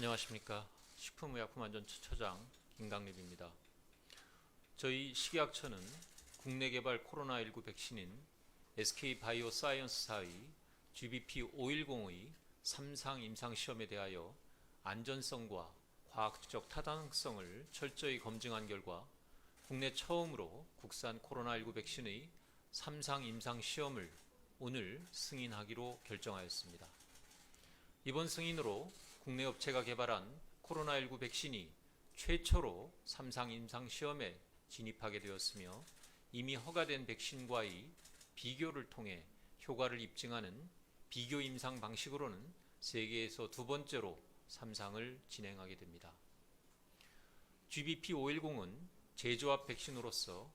안녕하십니까. 식품의약품안전처처장 김강립입니다. 저희 식약처는 국내 개발 코로나19 백신인 SK바이오사이언스사의 GBP510의 3상 임상 시험에 대하여 안전성과 과학적 타당성을 철저히 검증한 결과 국내 처음으로 국산 코로나19 백신의 3상 임상 시험을 오늘 승인하기로 결정하였습니다. 이번 승인으로 국내 업체가 개발한 코로나19 백신이 최초로 3상 임상 시험에 진입하게 되었으며 이미 허가된 백신과의 비교를 통해 효과를 입증하는 비교 임상 방식으로는 세계에서 두 번째로 3상을 진행하게 됩니다. GBP510은 제조합 백신으로서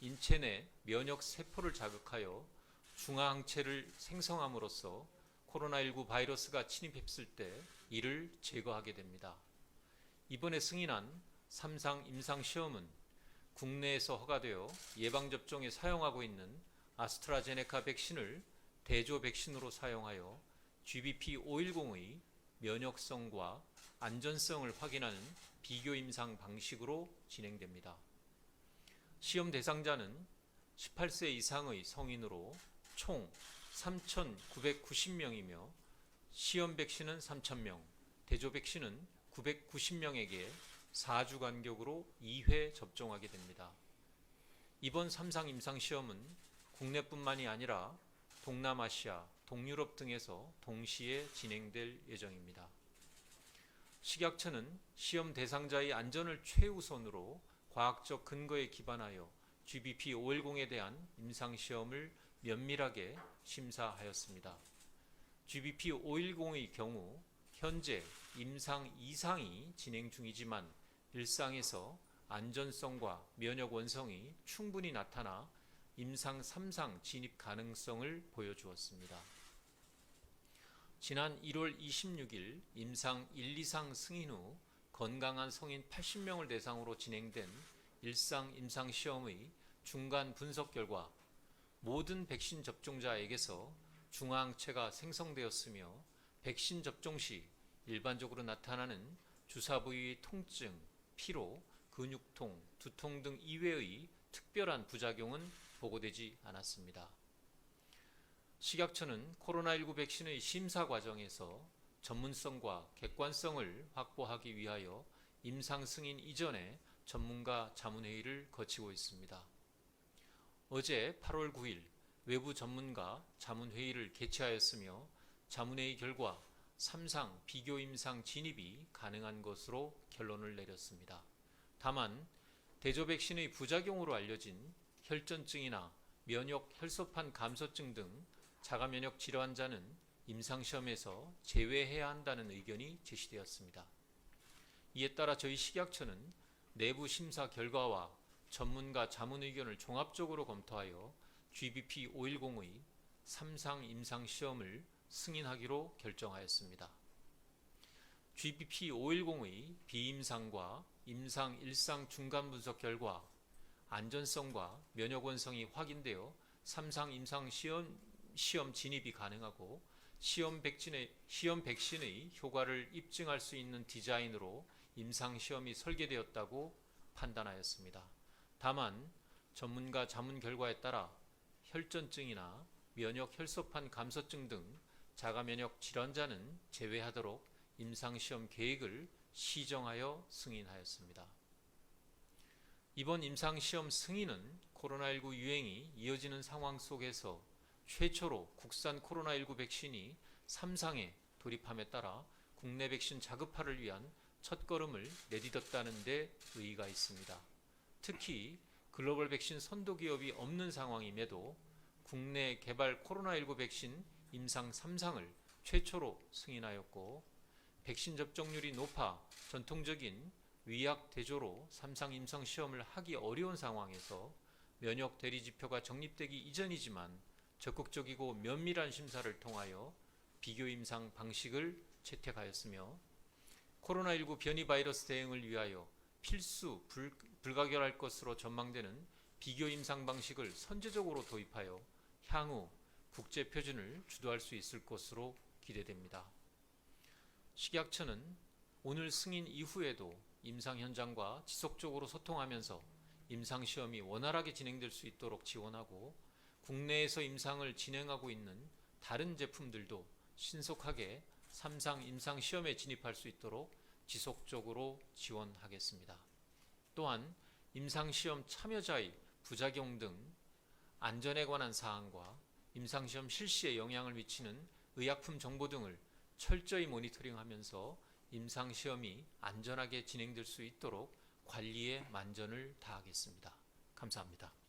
인체 내 면역 세포를 자극하여 중화항체를 생성함으로써 코로나19 바이러스가 침입했을 때 이를 제거하게 됩니다. 이번에 승인한 3상 임상 시험은 국내에서 허가되어 예방 접종에 사용하고 있는 아스트라제네카 백신을 대조 백신으로 사용하여 GBP510의 면역성과 안전성을 확인하는 비교 임상 방식으로 진행됩니다. 시험 대상자는 18세 이상의 성인으로 총 3,990명이며 시험 백신은 3,000명, 대조 백신은 990명에게 4주 간격으로 2회 접종하게 됩니다. 이번 3상 임상 시험은 국내뿐만이 아니라 동남아시아, 동유럽 등에서 동시에 진행될 예정입니다. 식약처는 시험 대상자의 안전을 최우선으로 과학적 근거에 기반하여 GBP510에 대한 임상 시험을 면밀하게 심사하였습니다. GBP510의 경우 현재 임상 2상이 진행 중이지만 일상에서 안전성과 면역 원성이 충분히 나타나 임상 3상 진입 가능성을 보여주었습니다. 지난 1월 26일 임상 1, 2상 승인 후 건강한 성인 80명을 대상으로 진행된 일상 임상 시험의 중간 분석 결과 모든 백신 접종자에게서 중화항체가 생성되었으며 백신 접종 시 일반적으로 나타나는 주사 부위의 통증, 피로, 근육통, 두통 등 이외의 특별한 부작용은 보고되지 않았습니다. 식약처는 코로나19 백신의 심사 과정에서 전문성과 객관성을 확보하기 위하여 임상 승인 이전에 전문가 자문회의를 거치고 있습니다. 어제 8월 9일 외부 전문가 자문회의를 개최하였으며 자문회의 결과 3상 비교 임상 진입이 가능한 것으로 결론을 내렸습니다. 다만 대조 백신의 부작용으로 알려진 혈전증이나 면역 혈소판 감소증 등 자가 면역 질환자는 임상 시험에서 제외해야 한다는 의견이 제시되었습니다. 이에 따라 저희 식약처는 내부 심사 결과와 전문가 자문 의견을 종합적으로 검토하여 GBP510의 3상 임상 시험을 승인하기로 결정하였습니다. GBP510의 비임상과 임상 1상 중간 분석 결과 안전성과 면역 원성이 확인되어 3상 임상 시험, 시험 진입이 가능하고 시험 백신의, 시험 백신의 효과를 입증할 수 있는 디자인으로 임상 시험이 설계되었다고 판단하였습니다. 다만 전문가 자문 결과에 따라 혈전증이나 면역 혈소판 감소증 등 자가 면역 질환자는 제외하도록 임상 시험 계획을 시정하여 승인하였습니다. 이번 임상 시험 승인은 코로나19 유행이 이어지는 상황 속에서 최초로 국산 코로나19 백신이 3상에 돌입함에 따라 국내 백신 자급화를 위한 첫걸음을 내딛었다는 데 의의가 있습니다. 특히 글로벌 백신 선도 기업이 없는 상황임에도 국내 개발 코로나19 백신 임상 3상을 최초로 승인하였고 백신 접종률이 높아 전통적인 위약 대조로 3상 임상 시험을 하기 어려운 상황에서 면역 대리 지표가 정립되기 이전이지만 적극적이고 면밀한 심사를 통하여 비교 임상 방식을 채택하였으며 코로나19 변이 바이러스 대응을 위하여 필수 불, 불가결할 것으로 전망되는 비교 임상 방식을 선제적으로 도입하여 향후 국제 표준을 주도할 수 있을 것으로 기대됩니다. 식약처는 오늘 승인 이후에도 임상 현장과 지속적으로 소통하면서 임상 시험이 원활하게 진행될 수 있도록 지원하고 국내에서 임상을 진행하고 있는 다른 제품들도 신속하게 3상 임상 시험에 진입할 수 있도록 지속적으로 지원하겠습니다. 또한 임상 시험 참여자의 부작용 등 안전에 관한 사항과 임상 시험 실시에 영향을 미치는 의약품 정보 등을 철저히 모니터링하면서 임상 시험이 안전하게 진행될 수 있도록 관리에 만전을 다하겠습니다. 감사합니다.